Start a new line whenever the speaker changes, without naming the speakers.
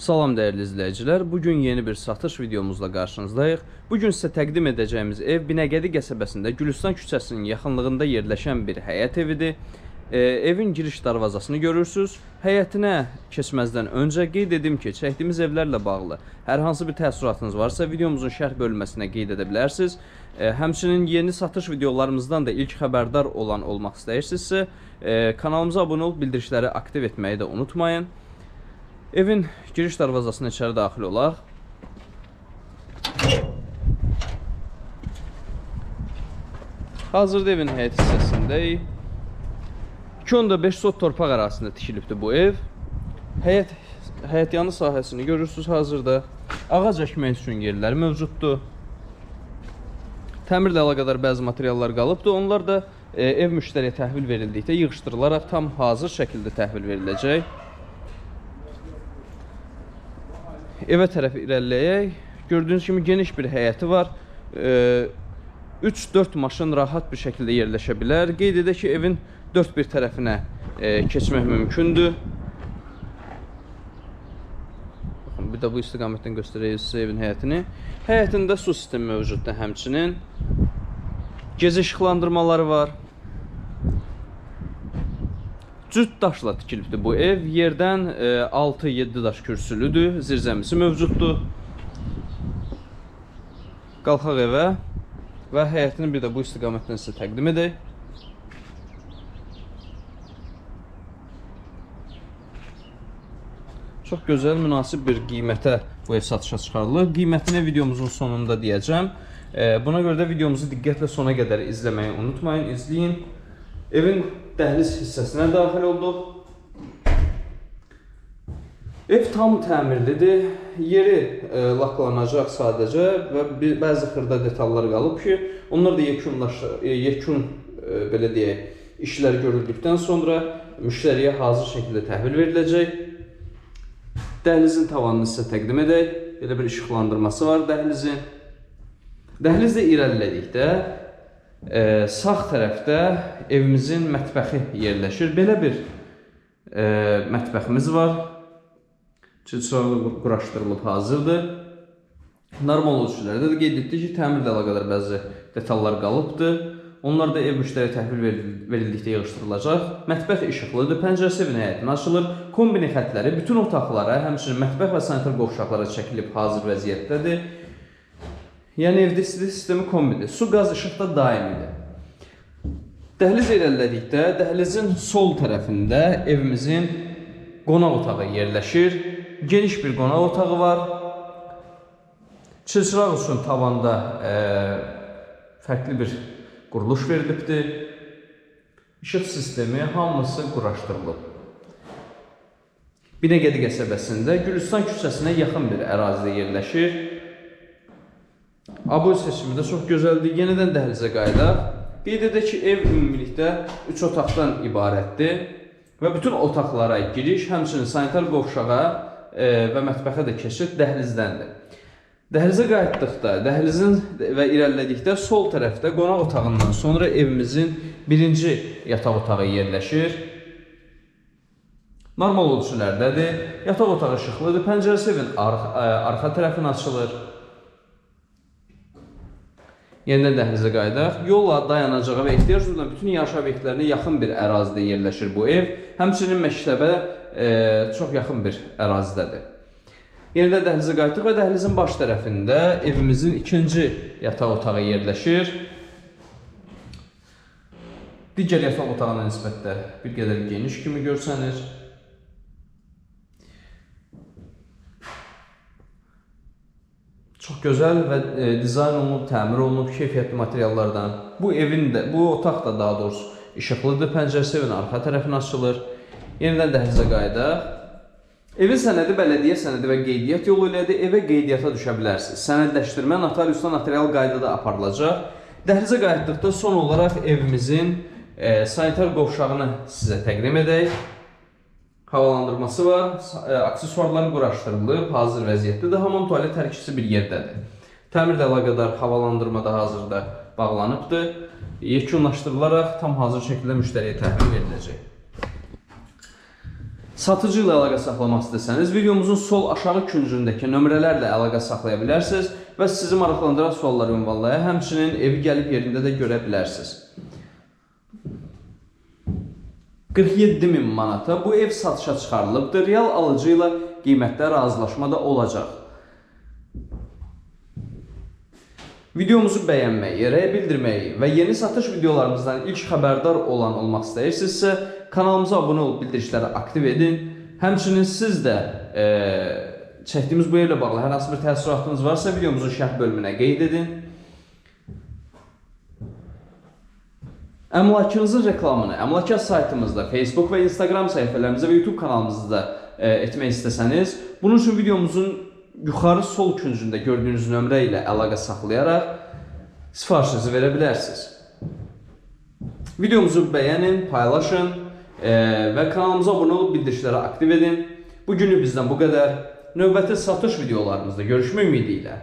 Salam dəyərli izləyicilər. Bu gün yeni bir satış videomuzla qarşınızdayıq. Bu gün sizə təqdim edəcəyimiz ev Binəqədi qəsəbəsində Gülüstan küçəsinin yaxınlığında yerləşən bir həyət evidir. E, evin giriş darvazasını görürsüz. Həyətinə keçməzdən öncə qeyd edim ki, çəkdiyimiz evlərlə bağlı hər hansı bir təəssüratınız varsa videomuzun şərh bölməsinə qeyd edə bilərsiniz. E, həmçinin yeni satış videolarımızdan da ilk xəbərdar olan olmaq istəyirsinizsə, e, kanalımıza abunə olub bildirişləri aktiv etməyi də unutmayın. Evin giriş darvazasına içəri daxil olaq. Hazırda evin həyət hissəsindəyik. 2.5 sot torpaq ərazisində tikilibdir bu ev. Həyət həyət yanı sahəsini görürsüz hazırda. Ağac əkmək üçün yerlər mövcuddur. Təmirlə əlaqədar bəzi materiallar qalıbdır. Onlar da e, ev müştəriyə təhvil verildikdə yığışdırılaraq tam hazır şəkildə təhvil veriləcək. Evə tərəf irəliləyək. Gördüyünüz kimi geniş bir həyəti var. 3-4 maşın rahat bir şəkildə yerləşə bilər. Qeyd edək ki, evin dörd bir tərəfinə keçmək mümkündür. Bir də bu istiqamətdən göstərək sizə evin həyətini. Həyətində su sistemi mövcuddur həmçinin. Gecə işıqlandırmaları var. Cüt daşla tikilibdir bu ev. Yerdən e, 6-7 daş kürsülüdür. Zirzəmisi mövcuddur. Qalxaq evə və həyətini bir də bu istiqamətdən sizə təqdim edək. Çox gözəl, münasib bir qiymətə bu ev satışa çıxarılır. Qiymətini videomuzun sonunda deyəcəm. E, Buna görə də videomuzu diqqətlə sona qədər izləməyi unutmayın, izləyin. Evin dəhliz hissəsinə daxil olduq. Ev tam təmirlidir. Yeri e, laklanacaq sadəcə və bir, bəzi xırda detallar qalıb ki, onlar da yekunlaş e, yekun e, belə deyək, işlər görüldükdən sonra müştəriyə hazır şəkildə təhvil veriləcək. Dəhlizin tavanını sizə təqdim edək. Belə bir işıqlandırması var dəhlizin. Dəhlizlə irəlilədikdə e, sağ tərəfdə evimizin mətbəxi yerləşir. Belə bir e, mətbəximiz var. Çılçırağı quraşdırılıb hazırdır. Normal ölçülərdə də qeyd etdik ki, təmirlə əlaqədar bəzi detallar qalıbdır. Onlar da ev müştəriyə təhvil veril- verildikdə yığışdırılacaq. Mətbəx işıqlıdır, pəncərəsi evin həyətinə açılır. Kombini xətləri bütün otaqlara, həmçinin mətbəx və sanitar qovşaqlara çəkilib hazır vəziyyətdədir. Yəni evdə istilik sistemi kombidir. Su, qaz, işıq da daimidir. Dəhliz irəlilədikdə dəhlizin sol tərəfində evimizin qonaq otağı yerləşir. Geniş bir qonaq otağı var. Çılçıraq üçün tavanda e, fərqli bir quruluş verilibdir. İşıq sistemi hamısı quraşdırılıb. Binəqədi qəsəbəsində Gülüstan küçəsinə yaxın bir ərazidə yerləşir. Aboy seçimi də çox gözəldir. Yenidən dəhlizə qayıdaq. Qeyd edək ki, ev ümumilikdə 3 otaqdan ibarətdir və bütün otaqlara giriş, həmçinin sanitar qovşağa e, və mətbəxə də keçid dəhlizdəndir. Dəhlizə qayıtdıqda, dəhlizin və irəlilədikdə sol tərəfdə qonaq otağından sonra evimizin birinci yataq otağı yerləşir. Normal ölçülərdədir. Yataq otağı işıqlıdır. Pəncərəsi evin arxa, ə, arxa tərəfinə açılır. Yenidən dəhlizə qayıdaq. Yolla dayanacağa və ehtiyac duyulan bütün yaşayış obyektlərinə yaxın bir ərazidə yerləşir bu ev. Həmçinin məktəbə e, çox yaxın bir ərazidədir. Yenidən dəhlizə qayıtdıq və dəhlizin baş tərəfində evimizin ikinci yataq otağı yerləşir. Digər yataq otağına nisbətdə bir qədər geniş kimi görsənir. Çox gözəl və e, dizayn olunub, təmir olunub keyfiyyətli materiallardan. Bu evin də, bu otaq da daha doğrusu işıqlıdır. Pəncərəsi evin arxa tərəfinə açılır. Yenidən dəhlizə qayıdaq. Evin sənədi bələdiyyə sənədi və qeydiyyat yolu ilədir. Evə qeydiyyata düşə bilərsiniz. Sənədləşdirmə notariusdan notarial qaydada aparılacaq. Dəhlizə qayıtdıqda son olaraq evimizin e, sanitar qovşağını sizə təqdim edək. Havalandırması var, e, aksesuarlar quraşdırılıb, hazır vəziyyətdədir. Hamam tualet tərkibçisi bir yerdədir. Təmirlə əlaqədar havalandırma da hazırda bağlanıbdır. Yekunlaşdırılaraq tam hazır şəkildə müştəriyə təhvil veriləcək. Satıcı ilə əlaqə saxlamaq istəsəniz, videomuzun sol aşağı küncündəki nömrələrlə əlaqə saxlaya bilərsiniz və sizi maraqlandıran sualları ünvanlaya, həmçinin evi gəlib yerində də görə bilərsiniz. 47 min manata bu ev satışa çıxarılıbdır. Real alıcı ilə qiymətdə razılaşma da olacaq. Videomuzu bəyənməyi, rəy bildirməyi və yeni satış videolarımızdan ilk xəbərdar olan olmaq istəyirsinizsə, kanalımıza abunə olub bildirişləri aktiv edin. Həmçinin siz də e, çəkdiyimiz bu evlə bağlı hər hansı bir təəssüratınız varsa, videomuzun şərh bölümünə qeyd edin. Əmlakınızın reklamını əmlakar saytımızda, Facebook və Instagram səhifələrimizdə və YouTube kanalımızda e, etmək istəsəniz, bunun üçün videomuzun yuxarı sol küncündə gördüyünüz nömrə ilə əlaqə saxlayaraq sifarişinizi verə bilərsiniz. Videomuzu bəyənin, paylaşın e, və kanalımıza abunə olub bildirişləri aktiv edin. Bu günü bizdən bu qədər. Növbəti satış videolarımızda görüşmək ümidi ilə.